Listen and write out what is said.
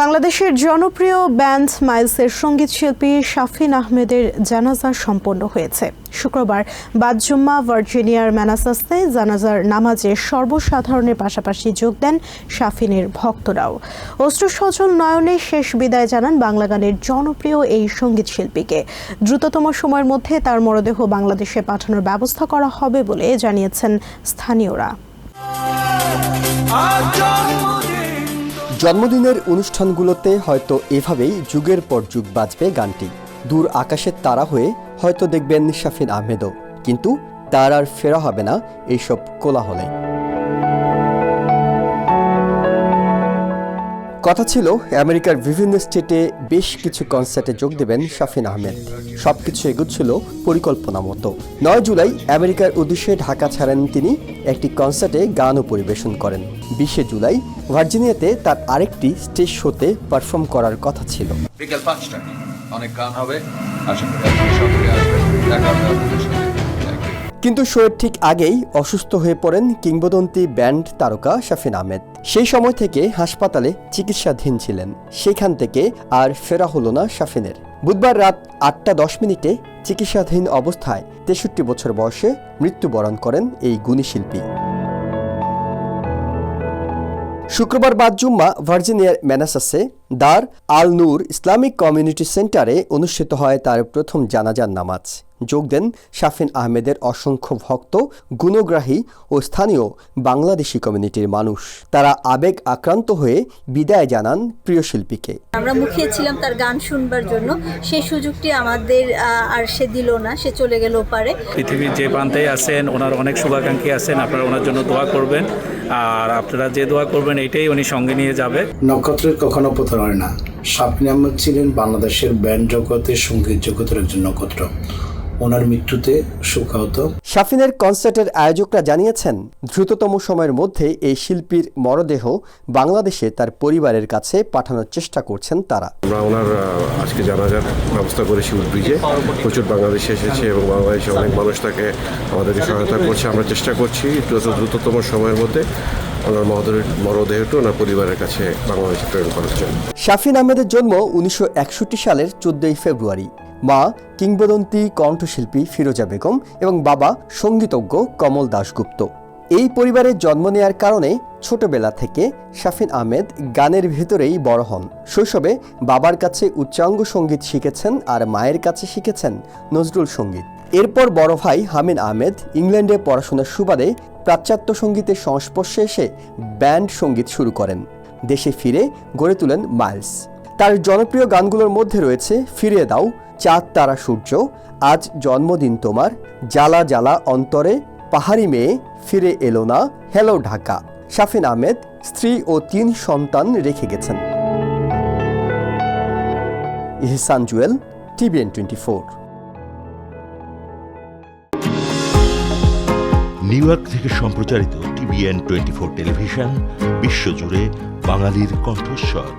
বাংলাদেশের জনপ্রিয় ব্যান্ড মাইলসের সংগীত শিল্পী শাফিন আহমেদের জানাজা সম্পন্ন হয়েছে। শুক্রবার বাদজুম্মা, ভার্জিনিয়ার ম্যানাসাসে জানাজার নামাজে সর্বসাধারণের পাশাপাশি যোগ দেন শাফিনের ভক্তরাও। অস্ত্রসজল নয়নে শেষ বিদায় জানান বাংলা গানের জনপ্রিয় এই সংগীত শিল্পীকে। দ্রুততম সময়ের মধ্যে তার মরদেহ বাংলাদেশে পাঠানোর ব্যবস্থা করা হবে বলে জানিয়েছেন স্থানীয়রা। জন্মদিনের অনুষ্ঠানগুলোতে হয়তো এভাবেই যুগের পর যুগ বাজবে গানটি। দূর আকাশের তারা হয়ে হয়তো দেখবেন শাফিন আহমেদও। কিন্তু তার আর ফেরা হবে না এইসব কোলাহলে। কথা ছিল, আমেরিকার বিভিন্ন স্টেটে বেশ কিছু কনসার্টে যোগ দেবেন শাফিন আহমেদ। সবকিছু এগুচ্ছিল পরিকল্পনা মতো। নয় জুলাই আমেরিকার উদ্দেশ্যে ঢাকা ছাড়েন তিনি, একটি কনসার্টে গানও পরিবেশন করেন। বিশে জুলাই ভার্জিনিয়াতে তার আরেকটি স্টেজ শোতে পারফর্ম করার কথা ছিল। বিকেল পাঁচটায়। অনেক গান হবে। আশা করি কিন্তু শোয়ের ঠিক আগেই অসুস্থ হয়ে পড়েন কিংবদন্তি ব্যান্ড তারকা শাফিন আহমেদ। সেই সময় থেকে হাসপাতালে চিকিৎসাধীন ছিলেন। সেখান থেকে আর ফেরা হলো না শাফিনের। বুধবার রাত আটটা দশ মিনিটে চিকিৎসাধীন অবস্থায় তেষট্টি বছর বয়সে মৃত্যুবরণ করেন এই গুণী শিল্পী। শুক্রবার বাদ জুম্মা ভার্জিনিয়ার ম্যানাসাসে দার আল নূর ইসলামিক কমিউনিটি সেন্টারে অনুষ্ঠিত হয় তার প্রথম জানাজার নামাজ। যোগ দেন শাফিন আহমেদের অসংখ্য ভক্ত গুণগ্রাহী ও স্থানীয় বাংলাদেশি কমিউনিটির মানুষ। তারা আবেগ আক্রান্ত হয়ে বিদায় জানান প্রিয় শিল্পীকে। আমরা মুখিয়ে ছিলাম তার গান শুনবার জন্য। সেই সুযোগটি আমাদের আর সে দিল না সে চলে গেল পারে পৃথিবীর যে প্রান্তেই আছেন ওনার অনেক শুভাকাঙ্ক্ষী আছেন আপনারা ওনার জন্য দোয়া করবেন। আর আপনারা যে দোয়া করবেন এটাই উনি সঙ্গে নিয়ে যাবে। নক্ষত্রের কখনো হয় না। শাফিন আহমেদ ছিলেন বাংলাদেশের ব্যান্ড জগতের সংগীত জগতের একজন নক্ষত্র। ওনার মৃত্যুতে শোকাহত। শাফিনের কনসার্টের আয়োজকরা জানিয়েছেন দ্রুততম সময়ের মধ্যে এই শিল্পীর মরদেহ বাংলাদেশে তার পরিবারের কাছে পাঠানোর চেষ্টা করছেন তারা। আমরা ওনার আজকে জানাজার ব্যবস্থা করেছি ব্রিজে প্রচুর বাংলাদেশে এসেছে এবং বাংলাদেশে অনেক মানুষ তাকে আমাদেরকে সহায়তা করছে। আমরা চেষ্টা করছি দ্রুত দ্রুততম সময়ের মধ্যে ওনার মরদেহটা ওনার পরিবারের কাছে বাংলাদেশে প্রেরণ করার জন্য। শাফিন আহমেদের জন্ম উনিশশো একষট্টি সালের চোদ্দই ফেব্রুয়ারি। মা কিংবদন্তি কণ্ঠশিল্পী ফিরোজা বেগম এবং বাবা সঙ্গীতজ্ঞ কমল দাশগুপ্ত। এই পরিবারে জন্ম নেয়ার কারণে ছোটবেলা থেকে শাফিন আহমেদ গানের ভেতরেই বড় হন। শৈশবে বাবার কাছে উচ্চাঙ্গ সংগীত শিখেছেন আর মায়ের কাছে শিখেছেন নজরুল সংগীত। এরপর বড় ভাই হামিন আহমেদ ইংল্যান্ডে পড়াশোনার সুবাদে পাশ্চাত্য সঙ্গীতের সংস্পর্শে এসে ব্যান্ড সংগীত শুরু করেন। দেশে ফিরে গড়ে তোলেন মাইলস। তার জনপ্রিয় গানগুলোর মধ্যে রয়েছে ফিরিয়ে দাও, চাঁদ, তারা, সূর্য। আজ জন্মদিন তোমার। জ্বালা জ্বালা, অন্তরে। পাহাড়ি মেয়ে, ফিরে এলো না। হ্যালো, ঢাকা। শাফিন আহমেদ, স্ত্রী ও তিন সন্তান রেখে গেছেন। Ihsan Jewel, TVN twenty four New York থেকে সম্প্রচারিত টিভিএন টোয়েন্টি ফোর টেলিভিশন, বিশ্বজুড়ে বাঙালির কণ্ঠস্বর।